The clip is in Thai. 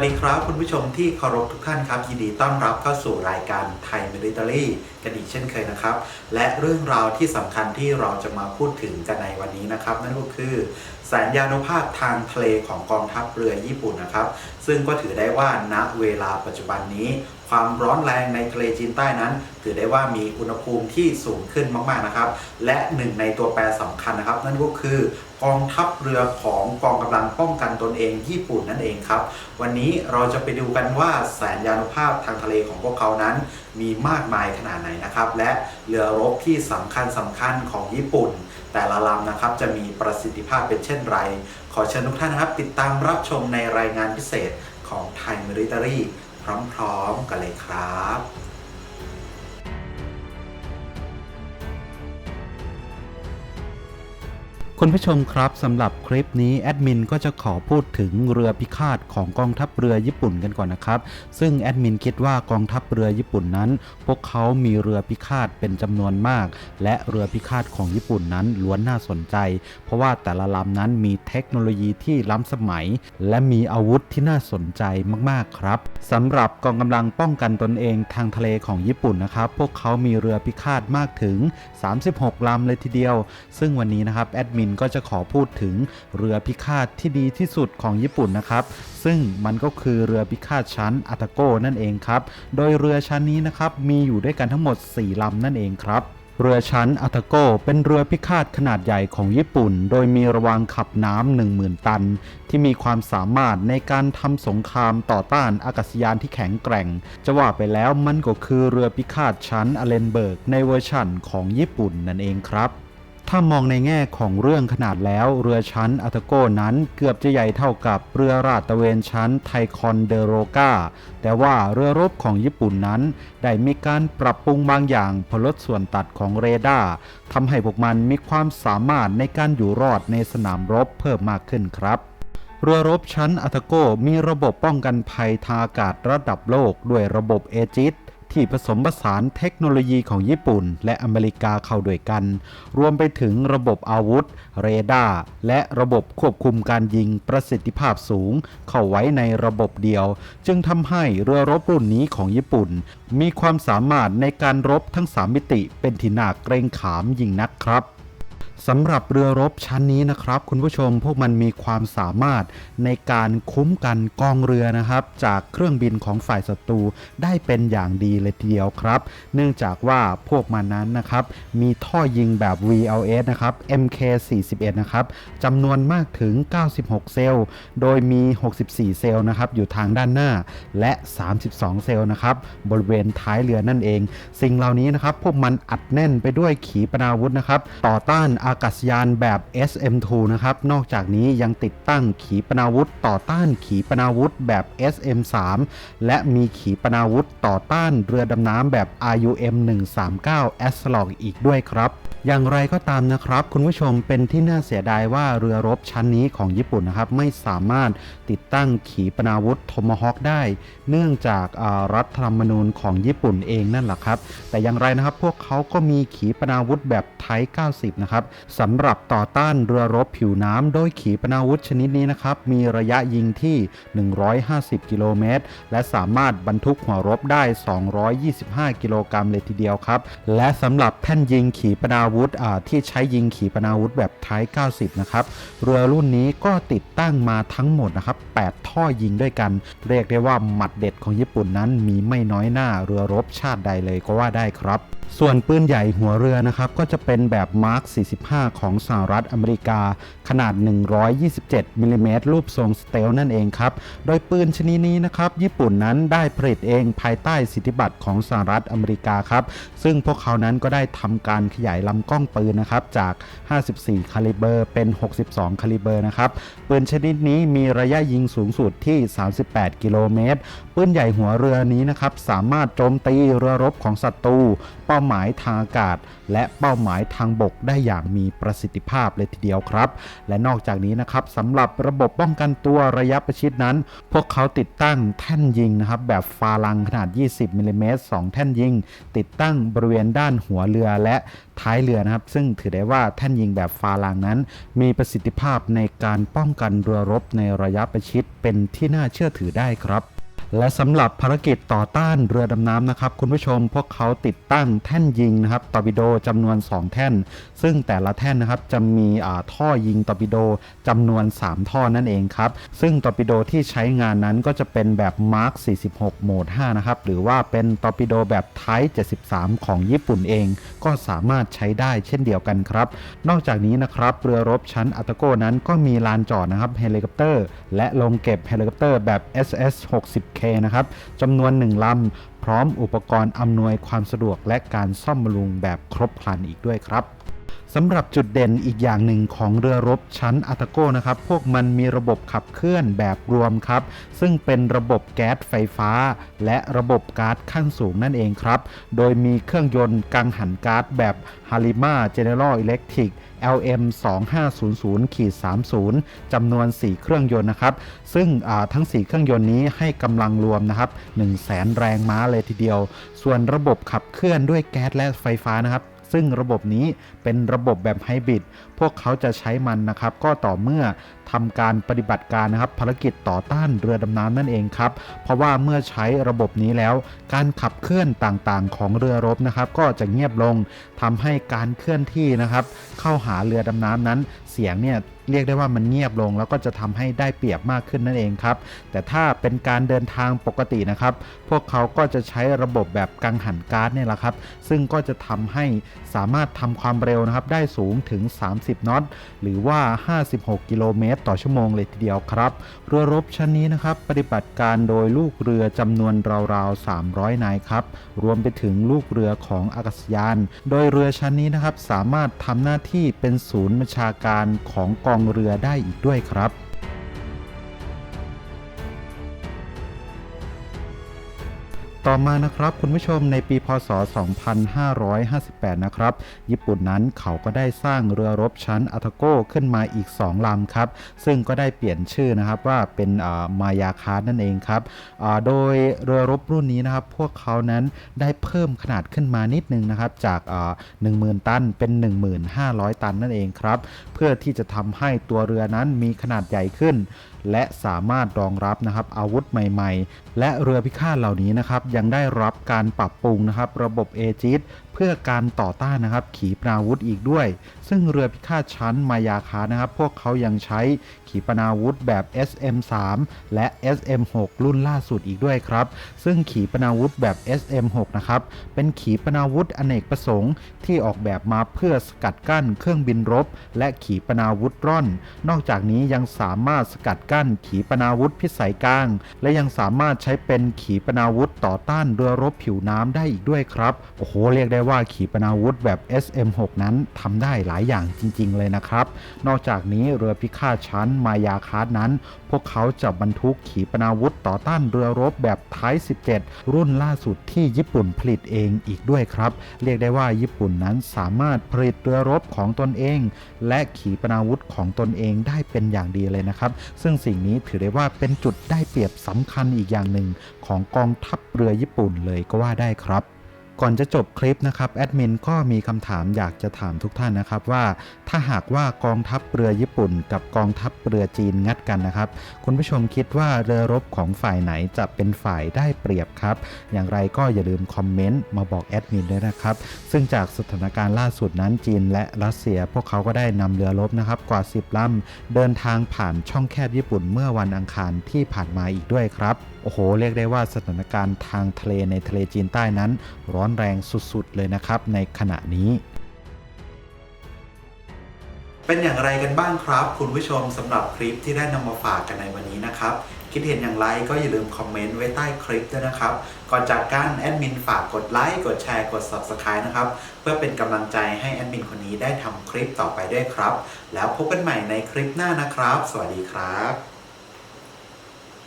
วัสดีครับ คุณผู้ชมที่เคารพทุกท่านครับยินดีต้อนรับเข้าสู่รายการไทยมิลิเตอรี่กันอีกเช่นเคยนะครับ และเรื่องราวที่สำคัญที่เราจะมาพูดถึงกันในวันนี้นะครับ นั่นก็คือแสนยานุภาพทางทะเลของกองทัพเรือญี่ปุ่นนะครับ ซึ่งก็ถือได้ว่าณเวลาปัจจุบันนี้ ความร้อนแรงในทะเลจีนใต้นั้น ถือได้ว่ามีอุณหภูมิที่สูงขึ้นมากๆนะครับ และหนึ่งในตัวแปรสำคัญนะครับ นั่นก็คือกองทัพเรือของกองกำลังป้องกันตนเองญี่ปุ่นนั่นเองครับ วันนี้เราจะไปดูกันว่าแสนยานุภาพทางทะเลของพวกเขานั้น มีมากมายขนาดไหนนะครับ และเรือรบที่สำคัญสำคัญของญี่ปุ่น แต่ละลำนะครับจะมีประสิทธิภาพเป็นเช่นไร ขอเชิญทุกท่านนะครับ ติดตามรับชมในรายงานพิเศษของไทยมิลิเตอรี่ พร้อมๆกันเลยครับ คุณผู้ชมครับสำหรับคลิปนี้แอดมินก็จะขอพูดถึงเรือพิฆาตของกองทัพเรือญี่ปุ่นกันก่อนนะครับ ซึ่งแอดมินคิดว่ากองทัพเรือญี่ปุ่นนั้น พวกเขามีเรือพิฆาตเป็นจำนวนมาก และเรือพิฆาตของญี่ปุ่นนั้นล้วนน่าสนใจ เพราะว่าแต่ละลำนั้นมีเทคโนโลยีที่ล้ำสมัย และมีอาวุธที่น่าสนใจมากๆครับสำหรับกองกำลังป้องกันตนเองทางทะเลของญี่ปุ่นนะครับพวกเขามีเรือพิฆาตมากถึง 36ลำเลยทีเดียว ซึ่งวันนี้นะครับแอดมินก็จะขอพูดถึงเรือพิฆาตที่ดีที่สุดของญี่ปุ่นนะครับ ซึ่งมันก็คือเรือพิฆาตชั้นอาตโกนั่นเองครับ โดยเรือชั้นนี้นะครับมีอยู่ด้วยกันทั้งหมด 4ลำนั่นเองครับเรือชั้นอาตโกเป็นเรือพิฆาตขนาดใหญ่ของญี่ปุ่น โดยมีระวางขับน้ำ10,000 ตัน ที่มีความสามารถในการทำสงครามต่อต้านอากาศยานที่แข็งแกร่ง จะว่าไปแล้วมันก็คือเรือพิฆาตชั้นอเลนเบิร์กในเวอร์ชั่นของญี่ปุ่นนั่นเองครับ ถ้ามองในแง่ของเรื่องขนาดแล้วเรือชั้นอาตาโกนั้นเกือบจะใหญ่เท่ากับเรือราดตระเวนชั้นไทคอนเดโรกาแต่ว่าเรือรบของญี่ปุ่นนั้น ได้มีการปรับปรุงบางอย่างเพอลดส่วนตัดของเรดาร์ทำให้พวกมันมีความสามารถในการอยู่รอดในสนามรบเพิ่มมากขึ้นครับเรือรบชั้นอาตาโกมีระบบป้องกันภัยทางอากาศระดับโลกด้วยระบบเอจิส ที่ผสมผสานเทคโนโลยีของญี่ปุ่น และอเมริกาเข้าด้วยกัน รวมไปถึงระบบอาวุธ เรดาร์และระบบควบคุมการยิงประสิทธิภาพสูง เข้าไว้ในระบบเดียว จึงทำให้เรือรบรุ่นนี้ของญี่ปุ่น มีความสามารถในการรบทั้ง 3 มิติเป็นที่น่าเกรงขามยิ่งนักครับ สำหรับเรือรบชั้นนี้นะครับ คุณผู้ชมพวกมันมีความสามารถในการคุ้มกันกองเรือนะครับ จากเครื่องบินของฝ่ายศัตรูได้เป็นอย่างดีเลยทีเดียวครับ เนื่องจากว่าพวกมันนั้นนะครับ มีท่อยิงแบบ VLS นะครับ MK41 นะครับจำนวนมากถึง 96 เซลล์ โดยมี 64 เซลล์นะครับอยู่ทางด้านหน้าและ 32 เซลล์นะครับบริเวณท้ายเรือนั่นเอง สิ่งเหล่านี้นะครับพวกมันอัดแน่นไปด้วยขีปนาวุธนะครับต่อต้านอากาศยานแบบ SM2 นะครับ นอกจากนี้ยังติดตั้งขีปนาวุธต่อต้านขีปนาวุธแบบ SM3 และมีขีปนาวุธต่อต้านเรือดำน้ำแบบ RUM 139 a s l o g อีกด้วยครับ อย่างไรก็ตามนะครับ คุณผู้ชมเป็นที่น่าเสียดายว่าเรือรบชั้นนี้ของญี่ปุ่นนะครับ ไม่สามารถติดตั้งขีปนาวุธโทมฮอคได้ เนื่องจากรัฐธรรมนูญของญี่ปุ่นเองนั่นแหละครับ แต่อย่างไรนะครับพวกเขาก็มีขีปนาวุธแบบไทป์90 นะครับสำหรับต่อต้านเรือรบผิวน้ำโดยขีปนาวุธชนิดนี้นะครับ มีระยะยิงที่ 150 กิโลเมตร และสามารถบรรทุกหัวรบได้ 225 กิโลกรัมเลยทีเดียวครับ และสำหรับแท่นยิงขีปนาวุธอ่าที่ใช้ยิงขีปนาวุธแบบไทป์90 นะครับ เรือรุ่นนี้ก็ติดตั้งมาทั้งหมดนะครับ 8 ท่อยิงด้วยกัน เรียกได้ว่าหมัดเด็ดของญี่ปุ่นนั้นมีไม่น้อยหน้าเรือรบชาติใดเลยก็ว่าได้ครับ ส่วนปืนใหญ่หัวเรือนะครับก็จะเป็นแบบ Mark 45 ของสหรัฐอเมริกา ขนาด 127มิลลิเมตรรูปทรงสเตลนั่นเองครับ โดยปืนชนิดนี้นะครับญี่ปุ่นนั้นได้ผลิตเองภายใต้สิทธิบัตรของสหรัฐอเมริกาครับ ซึ่งพวกเขานั้นก็ได้ทำการขยายลำกล้องปืนนะครับจาก 54 คาลิเบอร์ เป็น 62 คาลิเบอร์นะครับปืนชนิดนี้มีระยะยิงสูงสุดที่ 38 กิโลเมตรปืนใหญ่หัวเรือนี้นะครับสามารถโจมตีเรือรบของศัตรูเป้าาหมายทางอากาศ และเป้าหมายทางบกได้อย่างมีประสิทธิภาพเลยทีเดียวครับ และนอกจากนี้นะครับสำหรับระบบป้องกันตัวระยะประชิดนั้น พวกเขาติดตั้งแท่นยิงนะครับแบบฟาลังขนาด 20มิลลิเมตร2แท่นยิง ติดตั้งบริเวณด้านหัวเรือและท้ายเรือนะครับ ซึ่งถือได้ว่าแท่นยิงแบบฟาลังนั้น มีประสิทธิภาพในการป้องกันเรือรบในระยะประชิดเป็นที่น่าเชื่อถือได้ครับ และสำหรับภารกิจต่อต้านเรือดำน้ำนะครับ คุณผู้ชมพวกเขาติดตั้งแท่นยิงนะครับตอร์ปิโดจำนวน 2 แท่น ซึ่งแต่ละแท่นนะครับจะมีท่อยิงตอร์ปิโดจำนวน 3 ท่อนั่นเองครับ ซึ่งตอร์ปิโดที่ใช้งานนั้นก็จะเป็นแบบ Mark 46 โหมด 5 นะครับ หรือว่าเป็นตอร์ปิโดแบบ Type 73 ของญี่ปุ่นเอง ก็สามารถใช้ได้เช่นเดียวกันครับ นอกจากนี้นะครับเรือรบชั้นอัตโกนั้นก็มีลานจอดนะครับเฮลิคอปเตอร์และลงเก็บเฮลิคอปเตอร์แบบ SS k นะครับจำนวน 1 ลำ พร้อมอุปกรณ์อำนวยความสะดวกและการซ่อมบำรุงแบบครบครันอีกด้วยครับ สำหรับจุดเด่นอีกอย่างหนึ่งของเรือรบชั้นอาตาโกนะครับ พวกมันมีระบบขับเคลื่อนแบบรวมครับ ซึ่งเป็นระบบแก๊สไฟฟ้า และระบบก๊าซขั้นสูงนั่นเองครับ โดยมีเครื่องยนต์กังหันก๊าซแบบ Halima General Electric LM 2500ขีด30 จำนวน 4 เครื่องยนต์นะครับ ซึ่งทั้ง 4 เครื่องยนต์นี้ให้กำลังรวมนะครับ1 0 0 0 0แสนแรงม้าเลยทีเดียว ส่วนระบบขับเคลื่อนด้วยแก๊สและไฟฟ้านะครับ ซึ่งระบบนี้เป็นระบบแบบไฮบริดพวกเขาจะใช้มันนะครับ ก็ต่อเมื่อทำการปฏิบัติการนะครับภารกิจต่อต้านเรือดำน้ำนั่นเองครับ เพราะว่าเมื่อใช้ระบบนี้แล้ว การขับเคลื่อนต่างๆ ของเรือรบนะครับ ก็จะเงียบลงทำให้การเคลื่อนที่นะครับ เข้าหาเรือดำน้ำนั้นเสียงเนี่ย เรียกได้ว่ามันเงียบลง แล้วก็จะทำให้ได้เปรียบมากขึ้นนั่นเองครับ แต่ถ้าเป็นการเดินทางปกตินะครับ พวกเขาก็จะใช้ระบบแบบกังหันก๊าซเนี่ยแหละครับ ซึ่งก็จะทำให้สามารถทำความเร็วนะครับ ได้สูงถึง 30นอต หรือว่า 56 กิโลเมตร ต่อชั่วโมงเลยทีเดียวครับ เรือรบชั้นนี้นะครับ ปฏิบัติการโดยลูกเรือจำนวนราวๆ 300 นายครับ รวมไปถึงลูกเรือของอากาศยาน โดยเรือชั้นนี้นะครับ สามารถทำหน้าที่เป็นศูนย์บัญชาการของกองเรือได้อีกด้วยครับ ต่อมานะครับคุณผู้ชมในปีพศ 2558 นะครับ ญี่ปุ่นนั้นเขาก็ได้สร้างเรือรบชั้นอาทาโกขึ้นมาอีก 2ลำครับ ซึ่งก็ได้เปลี่ยนชื่อนะครับว่าเป็นมายาคาร์นั่นเองครับโดยเรือรบรุ่นนี้นะครับ พวกเขานั้นได้เพิ่มขนาดขึ้นมานิดนึงนะครับ จาก 10,000 ตันเป็น 1,500 ตันนั่นเองครับ เพื่อที่จะทำให้ตัวเรือนั้นมีขนาดใหญ่ขึ้น และสามารถรองรับนะครับอาวุธใหม่ๆ และเรือพิฆาตเหล่านี้นะครับยังได้รับการปรับปรุงนะครับระบบเอจิสเพื่อการต่อต้านนะครับขีปนาวุธอีกด้วย ซึ่งเรือพิฆาตชั้นมายาคานะครับ พวกเขายังใช้ขีปนาวุธแบบ SM3 และ SM6 รุ่นล่าสุดอีกด้วยครับ ซึ่งขีปนาวุธแบบ SM6 นะครับ เป็นขีปนาวุธอเนกประสงค์ที่ออกแบบมาเพื่อสกัดกั้นเครื่องบินรบ และขีปนาวุธร่อน นอกจากนี้ยังสามารถสกัดกั้นขีปนาวุธพิสัยกลาง และยังสามารถใช้เป็นขีปนาวุธต่อต้านเรือรบผิวน้ำได้อีกด้วยครับ โอ้โห เรียกได้ว่าขีปนาวุธแบบ SM6 นั้นทำได้หลายายอย่างจริง ๆ เลยนะครับ นอกจากนี้เรือพิฆาตชั้นมายาคาร์ดนั้น พวกเขาจะบรรทุกขีปนาวุธต่อต้านเรือรบแบบไท17 รุ่นล่าสุดที่ญี่ปุ่นผลิตเองอีกด้วยครับ เรียกได้ว่าญี่ปุ่นนั้นสามารถผลิตเรือรบของตนเอง และขีปนาวุธของตนเองได้เป็นอย่างดีเลยนะครับ ซึ่งสิ่งนี้ถือได้ว่าเป็นจุดได้เปรียบสำคัญอีกอย่างหนึ่งของกองทัพเรือญี่ปุ่นเลยก็ว่าได้ครับ ก่อนจะจบคลิปนะครับแอดมินก็มีคำถามอยากจะถามทุกท่านนะครับว่าถ้าหากว่ากองทัพเรือญี่ปุ่น กับกองทัพเรือจีนงัดกันนะครับ คุณผู้ชมคิดว่าเรือรบของฝ่ายไหนจะเป็นฝ่ายได้เปรียบครับ อย่างไรก็อย่าลืมคอมเมนต์มาบอกแอดมินด้วยนะครับ ซึ่งจากสถานการณ์ล่าสุดนั้นจีนและรัสเซีย พวกเขาก็ได้นำเรือรบนะครับกว่า 10ลำเดินทางผ่านช่องแคบญี่ปุ่นเมื่อวันอังคารที่ผ่านมาอีกด้วยครับโอ้โหเรียกได้ว่าสถานการณ์ทางทะเลในทะเลจีนใต้นั้น ร้อนแรงสุดๆ เลยนะครับในขณะนี้ เป็นอย่างไรกันบ้างครับ คุณผู้ชมสำหรับคลิปที่ได้นำมาฝากกันในวันนี้นะครับ คิดเห็นอย่างไรก็อย่าลืมคอมเมนต์ไว้ใต้คลิปด้วยนะครับ ก่อนจากกันแอดมินฝากกดไลค์กดแชร์กด Subscribe นะครับ เพื่อเป็นกำลังใจให้แอดมินคนนี้ได้ทำคลิปต่อไปด้วยครับ แล้วพบกันใหม่ในคลิปหน้านะครับ สวัสดีครับ